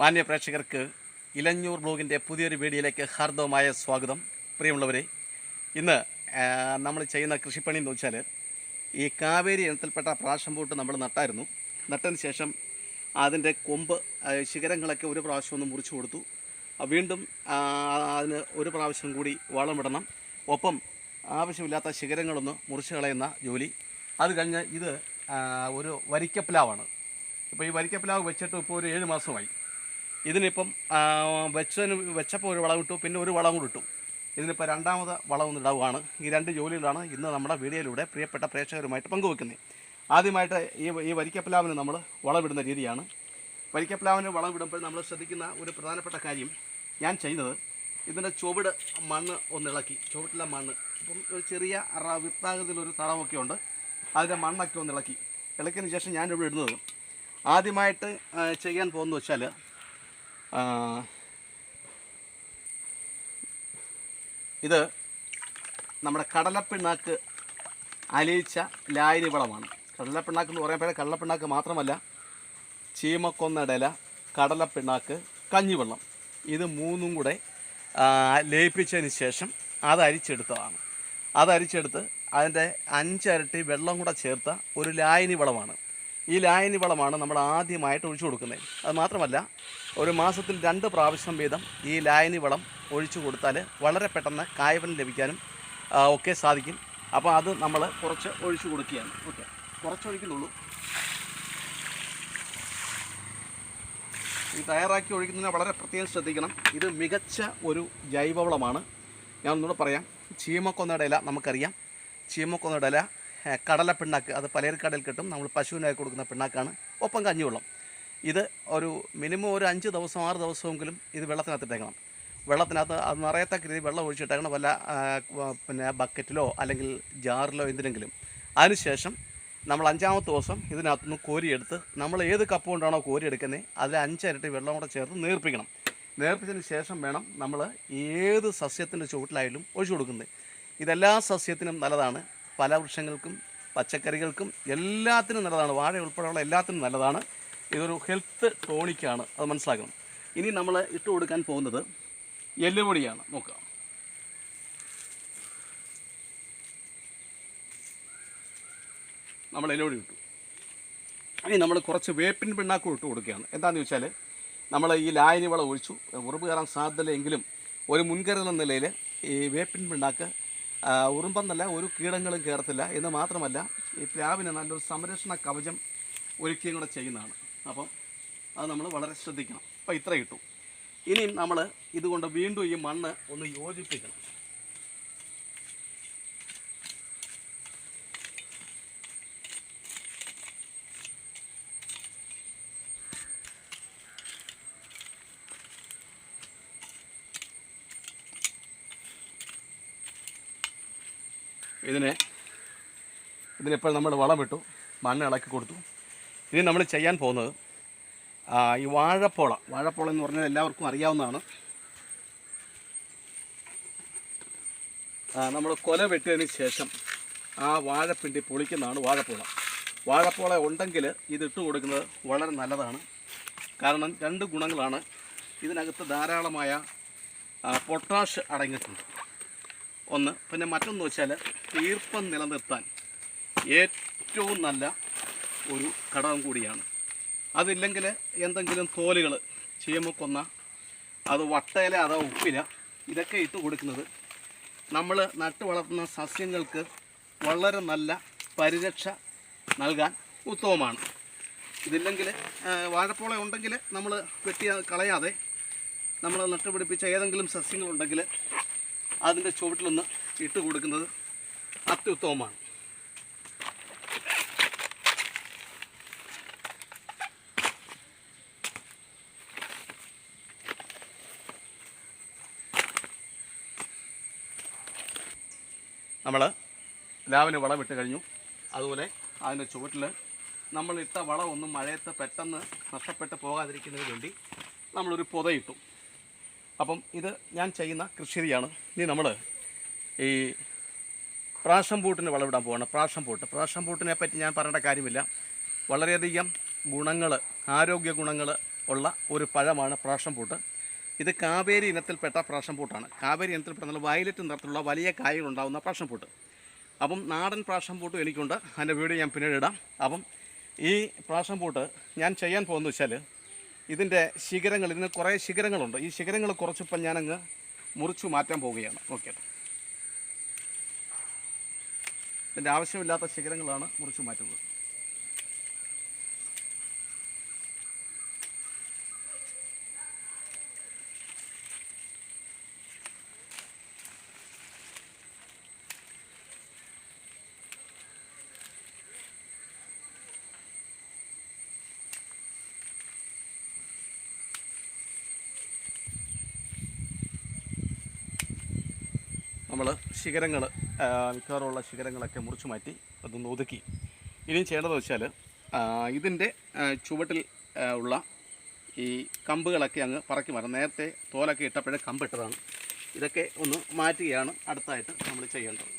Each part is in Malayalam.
മാന്യ പ്രേക്ഷകർക്ക് ഇലഞ്ഞൂർ ബ്ലോഗിന്റെ പുതിയൊരു വീഡിയോയിലേക്ക് ഹാർദവമായ സ്വാഗതം. പ്രിയമുള്ളവരെ ഇന്ന് നമ്മൾ ചെയ്യുന്ന കൃഷിപ്പണി എന്ന് വെച്ചാൽ ഈ കാവേരി ഇനത്തിൽപ്പെട്ട പ്രാവശ്യം പൂട്ട് നമ്മൾ നട്ടായിരുന്നു. നട്ടതിന് ശേഷം അതിന്റെ കൊമ്പ് ശിഖരങ്ങളൊക്കെ ഒരു പ്രാവശ്യം ഒന്ന് മുറിച്ചു കൊടുത്തു. വീണ്ടും അതിന് ഒരു പ്രാവശ്യം കൂടി വളമിടണം ഒപ്പം ആവശ്യമില്ലാത്ത ശിഖരങ്ങളൊന്ന് മുറിച്ച് കളയുന്ന ജോലി. അത് കഴിഞ്ഞ് ഇത് ഒരു വരിക്കപ്ലാവാണ്. ഇപ്പോൾ ഈ വരിക്കപ്ലാവ് വെച്ചിട്ട് ഇപ്പോൾ ഒരു ഏഴ് മാസമായി. ഇതിനിപ്പം വെച്ചതിന് വെച്ചപ്പോൾ ഒരു വളം കിട്ടും പിന്നെ ഒരു വളം കൂടി ഇട്ടു. ഇതിനിപ്പോൾ രണ്ടാമത് വളം ഇടാവുകയാണ്. ഈ രണ്ട് ജോലികളാണ് ഇന്ന് നമ്മുടെ വീഡിയോയിലൂടെ പ്രിയപ്പെട്ട പ്രേക്ഷകരുമായിട്ട് പങ്കുവെക്കുന്നത്. ആദ്യമായിട്ട് ഈ ഈ വരിക്കപ്ലാവിന് നമ്മൾ വളമിടുന്ന രീതിയാണ്. വരിക്കപ്ലാവിന് വളം ഇടുമ്പോൾ നമ്മൾ ശ്രദ്ധിക്കുന്ന ഒരു പ്രധാനപ്പെട്ട കാര്യം ഞാൻ ചെയ്യുന്നത് ഇതിന്റെ ചുവട് മണ്ണ് ഒന്ന് ഇളക്കി ചുവട്ടിലെ മണ്ണ്. ഇപ്പം ഒരു ചെറിയ അറ വൃത്താകൃതിയിലൊരു തടമൊക്കെ ഉണ്ട്. അതിന്റെ മണ്ണൊക്കെ ഒന്ന് ഇളക്കി. ഇളക്കിയതിന് ശേഷം ഞാൻ ഇവിടെ ഇടുന്നത് ആദ്യമായിട്ട് ചെയ്യാൻ പോകുന്നത് വെച്ചാൽ ഇത് നമ്മുടെ കടലപ്പിണ്ണാക്ക് അലിയിച്ച ലായനി വളമാണ്. കടലപ്പിണ്ണാക്ക് എന്ന് പറയുമ്പോൾ കടലപ്പിണ്ണാക്ക് മാത്രമല്ല ചീമക്കൊന്നടല കടലപ്പിണ്ണാക്ക് കഞ്ഞിവെള്ളം. ഇത് മൂന്നും കൂടെ ലയിപ്പിച്ചതിന് ശേഷം അത് അരിച്ചെടുത്തതാണ്. അത് അരിച്ചെടുത്ത് അതിന്റെ അഞ്ചരട്ടി വെള്ളം കൂടെ ചേർത്ത ഒരു ലായനി വളമാണ്. ഈ ലായനി വളമാണ് നമ്മൾ ആദ്യമായിട്ട് ഒഴിച്ചു കൊടുക്കുന്നത്. അത് മാത്രമല്ല ഒരു മാസത്തിൽ രണ്ട് പ്രാവശ്യം വീതം ഈ ലായനി വളം ഒഴിച്ചു കൊടുത്താൽ വളരെ പെട്ടെന്ന് കായവനം ലഭിക്കാനും ഒക്കെ സാധിക്കും. അപ്പോൾ അത് നമ്മൾ കുറച്ച് ഒഴിച്ചു കൊടുക്കുകയാണ്. ഓക്കെ. കുറച്ച് ഒഴിക്കുന്നുള്ളൂ. ഈ തയ്യാറാക്കി ഒഴിക്കുന്നതിന് വളരെ പ്രത്യേകം ശ്രദ്ധിക്കണം. ഇത് മികച്ച ഒരു ജൈവവളമാണ് ഞാൻ ഒന്നുകൂടെ പറയാം. ചീമക്കൊന്നയുടെ ഇല നമുക്കറിയാം. ചീമക്കൊന്നയുടെ ഇല ഏഹ്, കടലപ്പിണ്ണാക്ക് അത് പലേർക്കടയിൽ കിട്ടും. നമ്മൾ പശുവിനായി കൊടുക്കുന്ന പിണ്ണാക്കാണ്. ഒപ്പം കഞ്ഞിവെള്ളം. ഇത് ഒരു മിനിമം ഒരു അഞ്ച് ദിവസം ആറ് ദിവസമെങ്കിലും ഇത് വെള്ളത്തിനകത്തിട്ടേക്കണം. വെള്ളത്തിനകത്ത് അത് നിറയത്തക്ക രീതി വെള്ളം ഒഴിച്ചിട്ടേക്കണം. വല്ല പിന്നെ ബക്കറ്റിലോ അല്ലെങ്കിൽ ജാറിലോ എന്തിനെങ്കിലും. അതിനുശേഷം നമ്മൾ അഞ്ചാമത്തെ ദിവസം ഇതിനകത്തുനിന്ന് കോരിയെടുത്ത് നമ്മൾ ഏത് കപ്പ് കൊണ്ടാണോ കോരിയെടുക്കുന്നത് അതിൽ അഞ്ചരട്ടി വെള്ളം കൂടെ ചേർത്ത് നേർപ്പിക്കണം. നേർപ്പിച്ചതിന് ശേഷം വേണം നമ്മൾ ഏത് സസ്യത്തിന്റെ ചുവട്ടിലായാലും ഒഴിച്ചു കൊടുക്കുന്നത്. ഇതെല്ലാ സസ്യത്തിനും നല്ലതാണ്. പല വൃക്ഷങ്ങൾക്കും പച്ചക്കറികൾക്കും എല്ലാത്തിനും നല്ലതാണ്. വാഴ ഉൾപ്പെടെയുള്ള എല്ലാത്തിനും നല്ലതാണ്. ഇതൊരു ഹെൽത്ത് ടോണിക്കാണ് അത് മനസ്സിലാക്കണം. ഇനി നമ്മൾ ഇട്ട് കൊടുക്കാൻ പോകുന്നത് എല്ലുപൊടിയാണ്. നോക്കാം. നമ്മൾ എല്ലുപൊടി ഇട്ടു. ഇനി നമ്മൾ കുറച്ച് വേപ്പിൻ പിണ്ണാക്കും ഇട്ട് കൊടുക്കുകയാണ്. എന്താണെന്ന് വെച്ചാൽ നമ്മൾ ഈ ലായനി വളം ഒഴിച്ചു. ഉറപ്പ് കയറാൻ സാധ്യതയില്ലെങ്കിലും ഒരു മുൻകരുതൽ നിലയിൽ ഈ വേപ്പിൻ പിണ്ണാക്ക് ഉറുമ്പെന്നല്ല ഒരു കീടങ്ങളും കയറത്തില്ല എന്ന് മാത്രമല്ല ഈ പ്ലാവിന് നല്ലൊരു സംരക്ഷണ കവചം ഒരുക്കുകയും കൂടെ ചെയ്യുന്നതാണ്. അപ്പം അത് നമ്മൾ വളരെ ശ്രദ്ധിക്കണം. അപ്പോൾ ഇത്ര കിട്ടും ഇനിയും നമ്മൾ ഇതുകൊണ്ട് വീണ്ടും ഈ മണ്ണ് ഒന്ന് യോജിപ്പിക്കണം. ഇതിനെ ഇതിനിപ്പോൾ നമ്മൾ വളമിട്ടു മണ്ണ് ഇളക്കി കൊടുത്തു. ഇനി നമ്മൾ ചെയ്യാൻ പോകുന്നത് ഈ വാഴപ്പോള. വാഴപ്പോള എന്ന് പറഞ്ഞാൽ എല്ലാവർക്കും അറിയാവുന്നതാണ്. നമ്മൾ കൊല വെട്ടിയതിന് ശേഷം ആ വാഴപ്പിണ്ടി പൊളിക്കുന്നതാണ് വാഴപ്പോള. വാഴപ്പോള ഉണ്ടെങ്കിൽ ഇത് ഇട്ട് കൊടുക്കുന്നത് വളരെ നല്ലതാണ്. കാരണം രണ്ട് ഗുണങ്ങളാണ്. ഇതിനകത്ത് ധാരാളമായ പൊട്ടാഷ് അടങ്ങിയിട്ടുണ്ട്. ഒന്ന്. പിന്നെ മറ്റൊന്ന് വെച്ചാൽ ഈർപ്പം നിലനിർത്താൻ ഏറ്റവും നല്ല ഒരു ഘടകം കൂടിയാണ്. അതില്ലെങ്കിൽ എന്തെങ്കിലും തോലുകൾ ചീമക്കൊന്ന അത് വട്ടയില അതോ ഉപ്പില ഇതൊക്കെ ഇട്ട് കൊടുക്കുന്നത് നമ്മൾ നട്ടു വളർത്തുന്ന സസ്യങ്ങൾക്ക് വളരെ നല്ല പരിരക്ഷ നൽകാൻ ഉത്തമമാണ്. ഇതില്ലെങ്കിൽ വാഴപ്പോള ഉണ്ടെങ്കിൽ നമ്മൾ വെട്ടി കളയാതെ നമ്മൾ നട്ടുപിടിപ്പിച്ച ഏതെങ്കിലും സസ്യങ്ങളുണ്ടെങ്കിൽ അതിന്റെ ചുവട്ടിലൊന്ന് ഇട്ട് കൊടുക്കുന്നത് അത്യുത്തമമാണ്. നമ്മൾ ലാവിന് വളമിട്ട് കഴിഞ്ഞു. അതുപോലെ അതിന്റെ ചുവട്ടിൽ നമ്മളിട്ട വളമൊന്നും മഴയത്ത് പെട്ടെന്ന് നഷ്ടപ്പെട്ട് പോകാതിരിക്കുന്നതിന് വേണ്ടി നമ്മളൊരു പുതയിട്ടു. അപ്പം ഇത് ഞാൻ ചെയ്യുന്ന കൃഷിയാണ്. ഇനി നമ്മൾ ഈ പ്രാഷം പൂട്ടിന് വളമിടാൻ പോവാണ്. പ്രാഷം പൂട്ട്. പ്രാഷം പൂട്ടിനെ പറ്റി ഞാൻ പറയേണ്ട കാര്യമില്ല. വളരെയധികം ഗുണങ്ങൾ ആരോഗ്യ ഗുണങ്ങൾ ഉള്ള ഒരു പഴമാണ് പ്രാഷം പൂട്ട്. ഇത് കാവേരി ഇനത്തിൽപ്പെട്ട പ്രാഷം പൂട്ടാണ്. കാവേരി ഇനത്തിൽപ്പെട്ട വയലറ്റ് നിറത്തിലുള്ള വലിയ കായകൾ ഉണ്ടാകുന്ന പ്രാഷൻ പൂട്ട്. അപ്പം നാടൻ പ്രാഷം പൂട്ടും എനിക്കുണ്ട്. അതിന്റെ വീഡിയോ ഞാൻ പിന്നീട് ഇടാം. അപ്പം ഈ പ്രാഷം പൂട്ട് ഞാൻ ചെയ്യാൻ പോകുന്നത് വെച്ചാൽ ഇതിന്റെ ശിഖരങ്ങൾ ഇതിന് കുറേ ശിഖരങ്ങളുണ്ട്. ഈ ശിഖരങ്ങൾ കുറച്ചിപ്പം ഞാനങ്ങ് മുറിച്ചു മാറ്റാൻ പോവുകയാണ്. ഓക്കെ. ഇതിന്റെ ആവശ്യമില്ലാത്ത ശിഖരങ്ങളാണ് മുറിച്ചു മാറ്റുന്നത്. നമ്മൾ ശിഖരങ്ങൾ മിക്കവാറുമുള്ള ശിഖരങ്ങളൊക്കെ മുറിച്ചു മാറ്റി അതൊന്ന് ഒതുക്കി. ഇനിയും ചെയ്യേണ്ടത് വെച്ചാൽ ഇതിന്റെ ചുവട്ടിൽ ഉള്ള ഈ കമ്പുകളൊക്കെ അങ്ങ് പറക്കി മാറും നേരത്തെ തോലൊക്കെ ഇട്ടപ്പോഴേ കമ്പിട്ടതാണ്. ഇതൊക്കെ ഒന്ന് മാറ്റുകയാണ് അടുത്തായിട്ട് നമ്മൾ ചെയ്യേണ്ടത്.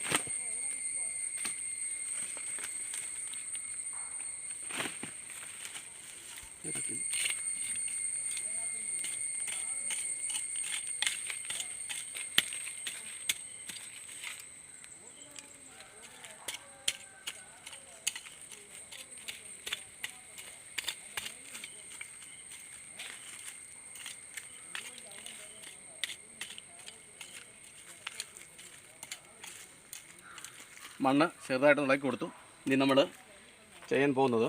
മണ്ണ് ചെറുതായിട്ട് ഇളക്കി കൊടുത്തു. ഇനി നമ്മൾ ചെയ്യാൻ പോകുന്നത്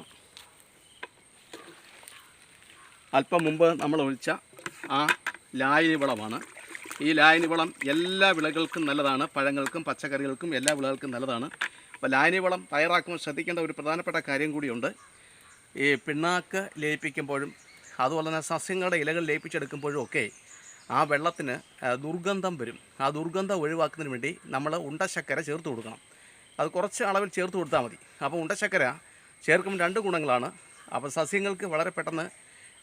അല്പം മുമ്പ് നമ്മൾ ഒഴിച്ച ആ ലായനി വളമാണ്. ഈ ലായനി വളം എല്ലാ വിളകൾക്കും നല്ലതാണ്. പഴങ്ങൾക്കും പച്ചക്കറികൾക്കും എല്ലാ വിളകൾക്കും നല്ലതാണ്. അപ്പോൾ ലായനി വളം തയ്യാറാക്കുമ്പോൾ ശ്രദ്ധിക്കേണ്ട ഒരു പ്രധാനപ്പെട്ട കാര്യം കൂടിയുണ്ട്. ഈ പിണ്ണാക്ക് ലയിപ്പിക്കുമ്പോഴും അതുപോലെ തന്നെ സസ്യങ്ങളുടെ ഇലകൾ ലയിപ്പിച്ചെടുക്കുമ്പോഴും ഒക്കെ ആ വെള്ളത്തിന് ദുർഗന്ധം വരും. ആ ദുർഗന്ധം ഒഴിവാക്കുന്നതിന് വേണ്ടി നമ്മൾ ഉണ്ടശക്കര ചേർത്ത് കൊടുക്കണം. അത് കുറച്ച് അളവിൽ ചേർത്ത് കൊടുത്താൽ മതി. അപ്പോൾ ഉണ്ടശക്കര ചേർക്കുമ്പോൾ രണ്ട് ഗുണങ്ങളാണ്. അപ്പോൾ സസ്യങ്ങൾക്ക് വളരെ പെട്ടെന്ന്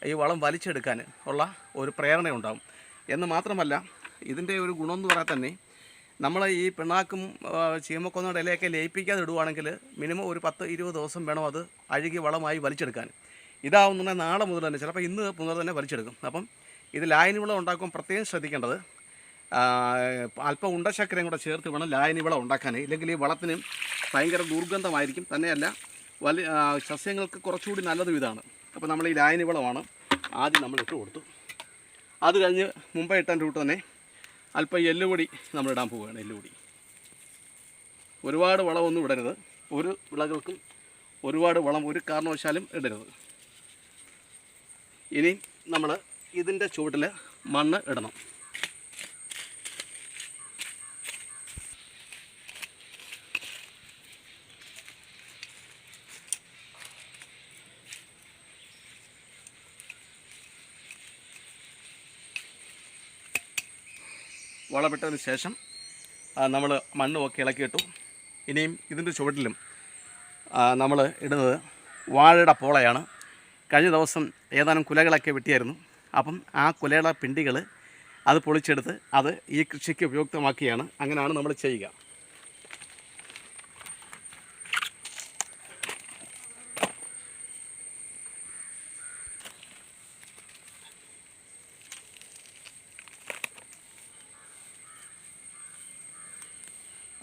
ഈ വളം വലിച്ചെടുക്കാൻ ഉള്ള ഒരു പ്രേരണ ഉണ്ടാകും എന്ന് മാത്രമല്ല ഇതിന്റെ ഒരു ഗുണം എന്ന് പറയാൻ തന്നെ നമ്മൾ ഈ പിണ്ണാക്കും ചീമക്കൊന്നോട് ഇലയൊക്കെ ലയിപ്പിക്കാതെ ഇടുവാണെങ്കിൽ മിനിമം ഒരു പത്ത് ഇരുപത് ദിവസം വേണം അത് അഴുകി വളമായി വലിച്ചെടുക്കാൻ. ഇതാവുന്നുണ്ടെങ്കിൽ നാളെ മുതൽ തന്നെ ചിലപ്പോൾ ഇന്ന് മുതൽ തന്നെ വലിച്ചെടുക്കും. അപ്പം ഇത് ലായനി വളം ഉണ്ടാക്കുമ്പോൾ പ്രത്യേകം ശ്രദ്ധിക്കേണ്ടത് അല്പം ഉണ്ടശക്കരയും കൂടെ ചേർത്ത് വേണം ലായനി വളം ഉണ്ടാക്കാൻ ഇല്ലെങ്കിൽ ഈ വളത്തിന് ഭയങ്കര ദുർഗന്ധമായിരിക്കും. തന്നെയല്ല വലിയ സസ്യങ്ങൾക്ക് കുറച്ചുകൂടി നല്ലതും ഇതാണ്. അപ്പോൾ നമ്മൾ ഈ ലായനി വളമാണ് ആദ്യം നമ്മൾ ഇട്ട് കൊടുത്തു. അത് കഴിഞ്ഞ് മുമ്പേ ഇട്ടാൻ റൂട്ട് തന്നെ അല്പം എല്ലുപൊടി നമ്മൾ ഇടാൻ പോവുകയാണ് എല്ലുപൊടി. ഒരുപാട് വളമൊന്നും ഇടരുത്. ഒരു വിളകൾക്കും ഒരുപാട് വളം ഒരു കാരണവശാലും ഇടരുത്. ഇനി നമ്മൾ ഇതിന്റെ ചുവട്ടിൽ മണ്ണ് ഇടണം. വളമിട്ടതിന് ശേഷം നമ്മൾ മണ്ണുമൊക്കെ ഇളക്കിയിട്ടു. ഇനിയും ഇതിന്റെ ചുവട്ടിലും നമ്മൾ ഇടുന്നത് വാഴയുടെ പോളയാണ്. കഴിഞ്ഞ ദിവസം ഏതാനും കുലകളൊക്കെ വെട്ടിയായിരുന്നു. അപ്പം ആ കുലയുടെ പിണ്ടികൾ അത് പൊളിച്ചെടുത്ത് അത് ഈ കൃഷിക്ക് ഉപയുക്തമാക്കിയാണ്. അങ്ങനെയാണ് നമ്മൾ ചെയ്യുക.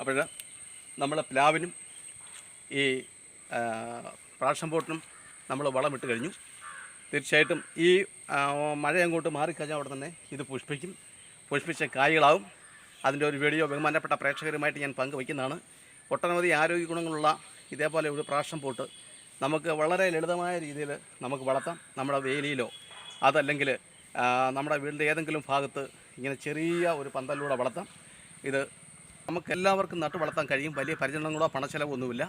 അപ്പോൾ നമ്മൾ പ്ലാവിനും ഈ പ്രാഷം പ്രാഷൻ ബോട്ടിനും നമ്മൾ വളമിട്ട് കഴിഞ്ഞു. തീർച്ചയായിട്ടും ഈ മഴ അങ്ങോട്ട് മാറിക്കഴിഞ്ഞാൽ അവിടെ തന്നെ ഇത് പുഷ്പിക്കും. പുഷ്പിച്ച കായ്കളാവും. അതിന്റെ ഒരു വീഡിയോ ബഹുമാനപ്പെട്ട പ്രേക്ഷകരുമായിട്ട് ഞാൻ പങ്കുവയ്ക്കുന്നതാണ്. ഒട്ടനവധി ആരോഗ്യ ഗുണങ്ങളുള്ള ഇതേപോലെ ഒരു പ്രാഷൻ പോട്ട് നമുക്ക് വളരെ ലളിതമായ രീതിയിൽ നമുക്ക് വളർത്താം. നമ്മുടെ വേലിയിലോ അതല്ലെങ്കിൽ നമ്മുടെ വീടിന്റെ ഏതെങ്കിലും ഭാഗത്ത് ഇങ്ങനെ ചെറിയ ഒരു പന്തലിലൂടെ വളർത്താം. ഇത് നമുക്ക് എല്ലാവർക്കും നട്ടു വളർത്താൻ കഴിയും. വലിയ പരിചരണങ്ങളോ പണച്ചെലവൊന്നുമില്ല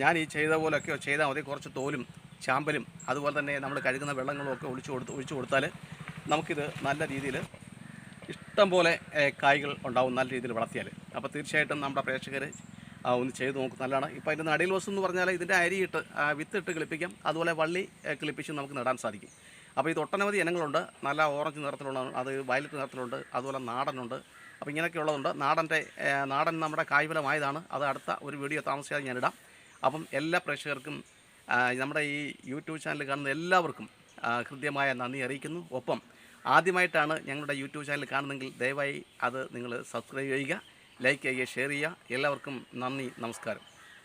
ഞാൻ ഈ ചെയ്ത പോലെയൊക്കെ ചെയ്താൽ മതി. കുറച്ച് തോലും ചാമ്പലും അതുപോലെ തന്നെ നമ്മൾ കഴുകുന്ന വെള്ളങ്ങളും ഒക്കെ ഒഴിച്ചു കൊടുത്ത് ഒഴിച്ചു കൊടുത്താൽ നമുക്കിത് നല്ല രീതിയിൽ ഇഷ്ടം പോലെ കായ്കൾ ഉണ്ടാവും നല്ല രീതിയിൽ വളർത്തിയാൽ. അപ്പോൾ തീർച്ചയായിട്ടും നമ്മുടെ പ്രേക്ഷകർ ഒന്ന് ചെയ്ത് നോക്കും. നല്ലതാണ്. ഇപ്പോൾ അതിന്റെ നടയിൽ വസ്തു എന്ന് പറഞ്ഞാൽ ഇതിന്റെ അരിയിട്ട് വിത്തിട്ട് കിളിപ്പിക്കാം. അതുപോലെ വള്ളി കിളിപ്പിച്ച് നമുക്ക് നടാൻ സാധിക്കും. അപ്പോൾ ഇത് ഒട്ടനവധി ഇനങ്ങളുണ്ട്. നല്ല ഓറഞ്ച് നിറത്തിലുള്ള അത് വയലറ്റ് നിറത്തിലുണ്ട്. അതുപോലെ നാടനുണ്ട്. അപ്പോൾ ഇങ്ങനെയൊക്കെ ഉള്ളതുണ്ട് നാടന്റെ നാടൻ നമ്മുടെ കായ്ഫലമായതാണ്. അത് അടുത്ത ഒരു വീഡിയോ താമസിക്കാതെ ഞാനിടാം അപ്പം എല്ലാ പ്രേക്ഷകർക്കും നമ്മുടെ ഈ യൂട്യൂബ് ചാനൽ കാണുന്ന എല്ലാവർക്കും ഹൃദ്യമായ നന്ദി അറിയിക്കുന്നു. ഒപ്പം ആദ്യമായിട്ടാണ് ഞങ്ങളുടെ യൂട്യൂബ് ചാനൽ കാണുന്നതെങ്കിൽ ദയവായി അത് നിങ്ങൾ സബ്സ്ക്രൈബ് ചെയ്യുക ലൈക്ക് ചെയ്യുക ഷെയർ ചെയ്യുക. എല്ലാവർക്കും നന്ദി നമസ്കാരം.